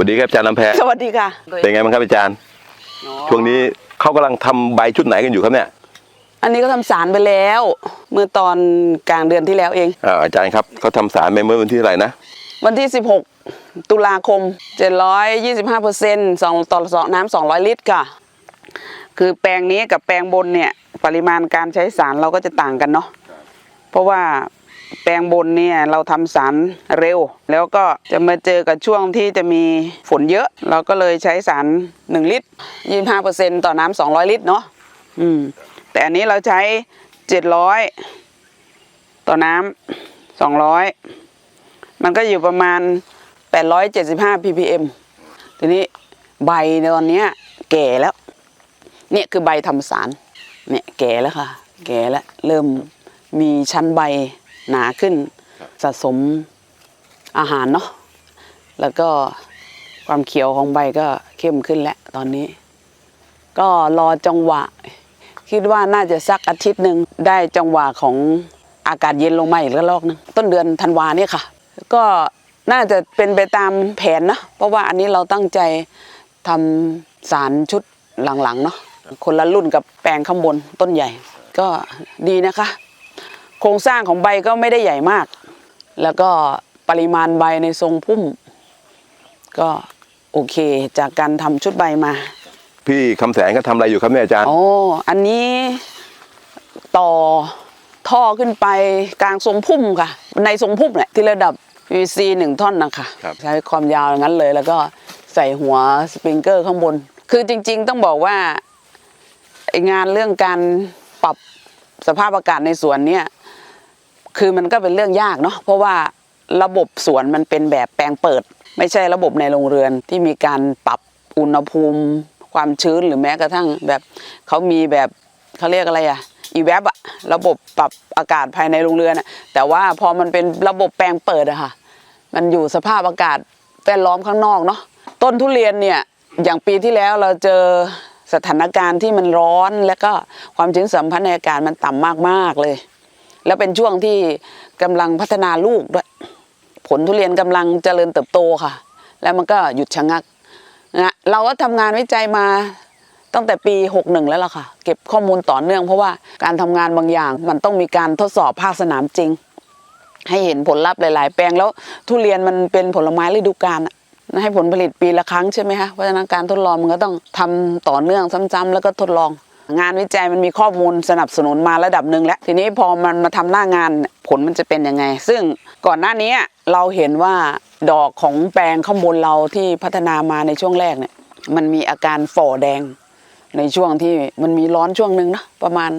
สวัสดีครับอาจารย์ลำแพรสวัสดีค่ะเป็นไงบ้างครับอาจารย์ ช่วงนี้เขากำลังทำใบชุดไหนกันอยู่ครับเนี่ย อันนี้ก็ทำสารไปแล้ว เมื่อตอนกลางเดือนที่แล้วเองอ่าอาจารย์ครับเขาทำสารไปเมื่อวันที่เท่าไหร่นะ วันที่ 16 ตุลาคม 725เปอร์เซ็นต์สองต่อสองน้ำ200ลิตรค่ะ คือแปลงนี้กับแปลงบนเนี่ย ปริมาณการใช้สารเราก็จะต่างกันเนาะเพราะว่า แปลงบนเนี่ยเราทำสารเร็ว แล้วก็จะมาเจอกับช่วงที่จะมีฝนเยอะ เราก็เลยใช้สาร 1 ลิตร25เปอร์เซ็นต์ต่อน้ำ200 ลิตรเนาะอืมแต่อันนี้เราใช้ 700 ต่อน้ำ200 มันก็อยู่ประมาณ 875 ppm ทีนี้ใบตอนเนี้ยแก่แล้ว เนี่ยคือใบทำสารเนี่ยแก่แล้วค่ะ แก่แล้วเริ่มมีชั้นใบ หนาขึ้นสะสมอาหารเนาะแล้วก็ความเขียวของใบก็เข้มขึ้นแล้วตอนนี้ ก็รอจังหวะ คิดว่าน่าจะสักอาทิตย์หนึ่งได้จังหวะของอากาศเย็นลงมาอีกระลอกหนึงต้นเดือนธันวาเนี่ยค่ะ ก็น่าจะเป็นไปตามแผนนะเพราะว่าอันนี้เราตั้งใจทำสารชุดหลังๆเนาะคนละรุ่นกับแปลงข้างบนต้นใหญ่ ก็ดีนะคะ โครงสร้างของใบก็ไม่ได้ใหญ่มาก แล้วก็ปริมาณใบในทรงพุ่ม ก็โอเคจากการทำชุดใบมา พี่คำแสงก็ทำอะไรอยู่ครับเนี่ยอาจารย์อ๋ออันนี้ต่อท่อขึ้นไปกลางทรงพุ่มค่ะ ในทรงพุ่มแหละที่ระดับ PVC หนึ่งท่อนนะคะครับ ใช้ความยาวอย่างนั้นเลย แล้วก็ใส่หัวสปริงเกอร์ข้างบน คือจริง ๆ ต้องบอกว่าไอ้งานเรื่องการปรับสภาพอากาศในสวนเนี่ย คือมันก็เป็นเรื่องยากเนาะเพราะว่าระบบสวนมันเป็นแบบแปลงเปิด ไม่ใช่ระบบในโรงเรือนที่มีการปรับอุณหภูมิ ความชื้นหรือแม้กระทั่งแบบเขามีแบบเขาเรียกอะไรอะอีแวบอะระบบปรับอากาศภายในโรงเรือนอะแต่ว่าพอมันเป็นระบบแปลงเปิดอะค่ะ มันอยู่สภาพอากาศแวดล้อมข้างนอกเนาะต้นทุเรียนเนี่ยอย่างปีที่แล้วเราเจอสถานการณ์ที่มันร้อน แล้วก็ความชื้นสัมพันธ์ในอากาศมันต่ำมากๆเลย แล้วเป็นช่วงที่กำลังพัฒนาลูกด้วย ผลทุเรียนกำลังเจริญเติบโตค่ะ แล้วมันก็หยุดชะงักนะเราก็ทำงานวิจัยมาตั้งแต่ปี 61 แล้วล่ะค่ะ เก็บข้อมูลต่อเนื่องเพราะว่าการทำงานบางอย่าง มันต้องมีการทดสอบภาคสนามจริง ให้เห็นผลลัพธ์หลาย ๆ แปลงแล้วทุเรียนมันเป็นผลไม้ฤดูกาลอะให้ผลผลิตปีละครั้งใช่ไหมคะเพราะฉะนั้นการทดลองมันก็ต้องทำต่อเนื่องซ้ำๆแล้วก็ทดลอง งานวิจัยมันมีข้อมูลสนับสนุนมาระดับหนึ่งแล้ว ทีนี้พอมันมาทำหน้างานผลมันจะเป็นยังไง ซึ่งก่อนหน้านี้เราเห็นว่าดอกของแปลงข้างบนเราที่พัฒนามาในช่วงแรกเนี่ยมันมีอาการฝ่อแดง ในช่วงที่มันมีร้อนช่วงหนึ่งนะประมาณ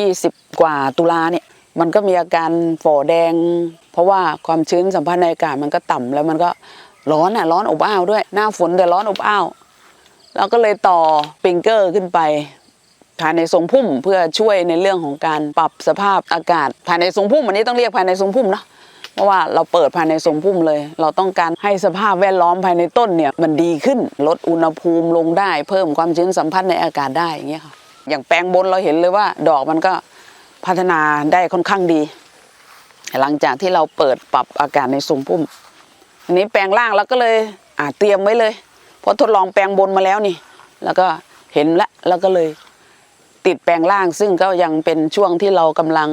20 กว่าตุลาเนี่ยมันก็มีอาการฝ่อแดง เพราะว่าความชื้นสัมพันธ์ในอากาศมันก็ต่ำแล้วมันก็ร้อนอะร้อนอบอ้าวด้วย หน้าฝนแต่ร้อนอบอ้าวเราก็เลยต่อปิงเกอร์ขึ้นไป ภายในทรงพุ่มเพื่อช่วยในเรื่องของการปรับสภาพอากาศ ภายในทรงพุ่มอันนี้ต้องเรียกภายในทรงพุ่มเนอะเพราะว่าเราเปิดภายในทรงพุ่มเลย เราต้องการให้สภาพแวดล้อมภายในต้นเนี่ยมันดีขึ้นลดอุณหภูมิลงได้ เพิ่มความชื้นสัมพันธ์ในอากาศได้อย่างเงี้ยค่ะอย่างแปลงบนเราเห็นเลยว่า ดอกมันก็พัฒนาได้ค่อนข้างดี หลังจากที่เราเปิดปรับอากาศในทรงพุ่มอันนี้แปลงล่างเราก็เลยอ่าเตรียมไว้เลยเพราะทดลองแปลงบนมาแล้วนี่ แล้วก็เห็นล้วแล้วก็เลย ติดแปลงล่าง ซึ่งก็ยังเป็นช่วงที่เรากำลัง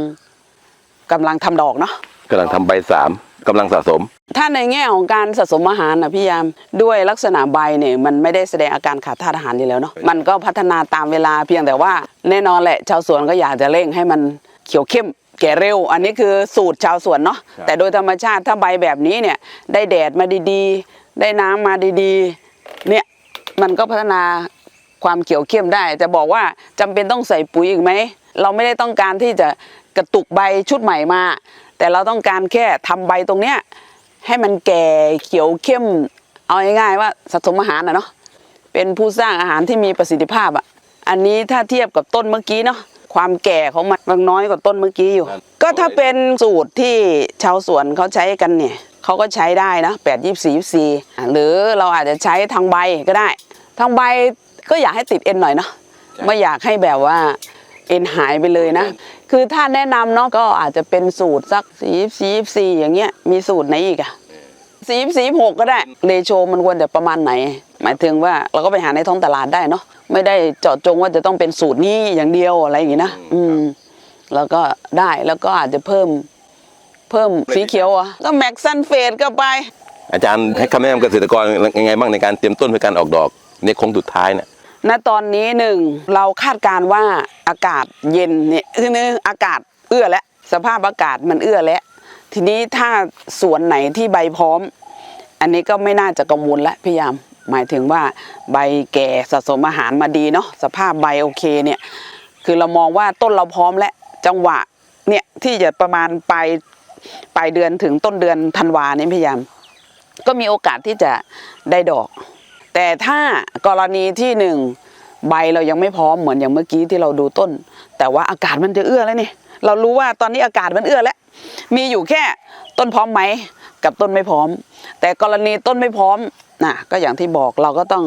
กำลังทำดอกเนาะ กำลังทำใบสามกำลังสะสม ถ้าในแง่ของการสะสมอาหารนะพี่ยามด้วยลักษณะใบเนี่ยมันไม่ได้แสดงอาการขาดธาตุอาหารอยู่แล้วเนาะมันก็พัฒนาตามเวลาเพียงแต่ว่า แน่นอนแหละชาวสวนก็อยากจะเร่งให้มันเขียวเข้ม แก่เร็ว อันนี้คือสูตรชาวสวนเนาะครับแต่โดยธรรมชาติถ้าใบแบบนี้เนี่ยได้แดดมาดีๆ ได้น้ำมาดีๆ เนี่ยมันก็พัฒนา ความเขียวเข้มได้จะบอกว่าจำเป็นต้องใส่ปุ๋ยอีกไหมเราไม่ได้ต้องการที่จะกระตุกใบชุดใหม่มา แต่เราต้องการแค่ทำใบตรงเนี้ยให้มันแก่เขียวเข้มเอาง่ายๆว่าสะสมอาหารนะเนาะเป็นผู้สร้างอาหารที่มีประสิทธิภาพอะอันนี้ถ้าเทียบกับต้นเมื่อกี้เนาะความแก่ของมันมันน้อยกว่าต้นเมื่อกี้อยู่ครับก็ถ้าเป็นสูตรที่ชาวสวนเขาใช้กันเนี่ยเขาก็ใช้ได้นะแปดยี่สี่ยี่สี่หรือเราอาจจะใช้ทางใบก็ได้ ทางใบ ก็อยากให้ติดเอ็นหน่อยเนาะไม่อยากให้แบบว่าเอ็นหายไปเลยนะ คือถ้าแนะนำเนาะก็อาจจะเป็นสูตรสักสี่สี่สี่อย่างเงี้ยมีสูตรไหนอีกอะสีสีหกก็ได้เรโชมันควรจะประมาณไหน หมายถึงว่าเราก็ไปหาในท้องตลาดได้เนาะไม่ได้เจาะจงว่าจะต้องเป็นสูตรนี้อย่างเดียวอะไรอย่างงี้นะอืมแล้วก็ได้แล้วก็อาจจะเพิ่มเพิ่มสีเขียวอะก็แม็กซันเฟดก็ไป อาจารย์ให้คำแนะนำเกษตรกรยังไงบ้างในการเตรียมต้นเพื่อการออกดอกในโค้งสุดท้ายเนี่ย ณตอนนี้หนึ่งเราคาดการณ์ว่าอากาศเย็นเนี่ยคือนึอากาศเอื้อแล้วสภาพอากาศมันเอื้อแล้วทีนี้ถ้าสวนไหนที่ใบพร้อม อันนี้ก็ไม่น่าจะกังวลละพี่ยามหมายถึงว่าใบแก่สะสมอาหารมาดีเนาะสภาพใบโอเคเนี่ยคือเรามองว่าต้นเราพร้อมแล้วจังหวะเนี่ยที่จะประมาณปลายปลายเดือนถึงต้นเดือนธันวาเนี่ยพี่ยามก็มีโอกาสที่จะได้ดอก แต่ถ้ากรณีที่หนึ่งใบเรายังไม่พร้อมเหมือนอย่างเมื่อกี้ที่เราดูต้น แต่ว่าอากาศมันจะเอื้อแล้วนี่เรารู้ว่าตอนนี้อากาศมันเอื้อแล้ว มีอยู่แค่ต้นพร้อมไหมกับต้นไม่พร้อม แต่กรณีต้นไม่พร้อมนะก็อย่างที่บอกเราก็ต้อง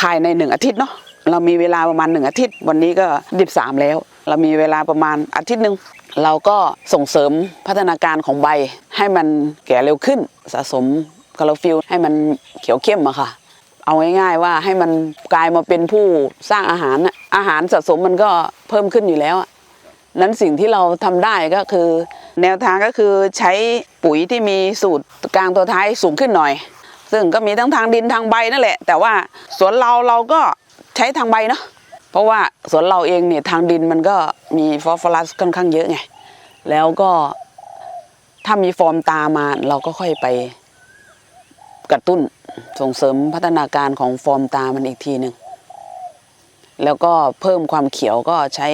ภายในหนึ่งอาทิตย์เนาะเรามีเวลาประมาณหนึ่งอาทิตย์ วันนี้ก็ดิบสามแล้ว เรามีเวลาประมาณอาทิตย์หนึ่งเราก็ส่งเสริมพัฒนาการของใบให้มันแก่เร็วขึ้นสะสมคาร์ฟิลให้มันเขียวเข้มอะค่ะ เอาง่ายๆว่าให้มันกลายมาเป็นผู้สร้างอาหารอาหารสะสมมันก็เพิ่มขึ้นอยู่แล้วนั้นสิ่งที่เราทำได้ก็คือ แนวทางก็คือใช้ปุ๋ยที่มีสูตรกลางตัวท้ายสูงขึ้นหน่อย ซึ่งก็มีทั้งทางดินทางใบนั่นแหละ แต่ว่าสวนเราเราก็ใช้ทางใบเนาะเพราะว่าสวนเราเองเนี่ยทางดินมันก็มีฟอสฟอรัสค่อนข้างเยอะไงแล้วก็ถ้ามีฟอร์มตามาเราก็ค่อยไป กระตุ้นส่งเสริมพัฒนาการของฟอร์มตามันอีกทีหนึ่งแล้วก็เพิ่มความเขียวก็ใช้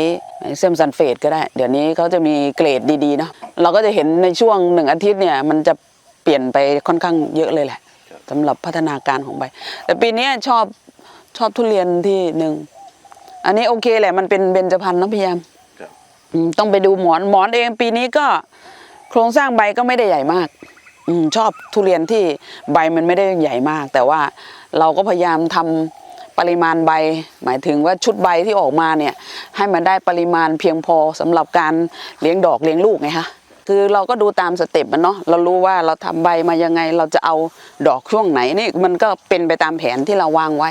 เซมซันเฟตก็ได้ เดี๋ยวนี้เขาจะมีเกรดดีๆเนาะเราก็จะเห็นในช่วงหนึ่งอาทิตย์เนี่ยมันจะเปลี่ยนไปค่อนข้างเยอะเลยแหละสำหรับพัฒนาการของใบ แต่ปีเนี้ยชอบชอบทุเรียนที่หนึ่ง อันนี้โอเคแหละมันเป็นเบญจพรรณนะพี่ยามครับอืมต้องไปดูหมอนหมอนเองปีนี้ก็โครงสร้างใบก็ไม่ได้ใหญ่มาก อืมชอบทุเรียนที่ใบมันไม่ได้ใหญ่มาก แต่ว่าเราก็พยายามทำปริมาณใบ หมายถึงว่าชุดใบที่ออกมาเนี่ย ให้มันได้ปริมาณเพียงพอสำหรับการเลี้ยงดอกเลี้ยงลูกไงคะคือเราก็ดูตามสเต็ปมันเนาะเรารู้ว่าเราทำใบมายังไง เราจะเอาดอกช่วงไหนนี่มันก็เป็นไปตามแผนที่เราวางไว้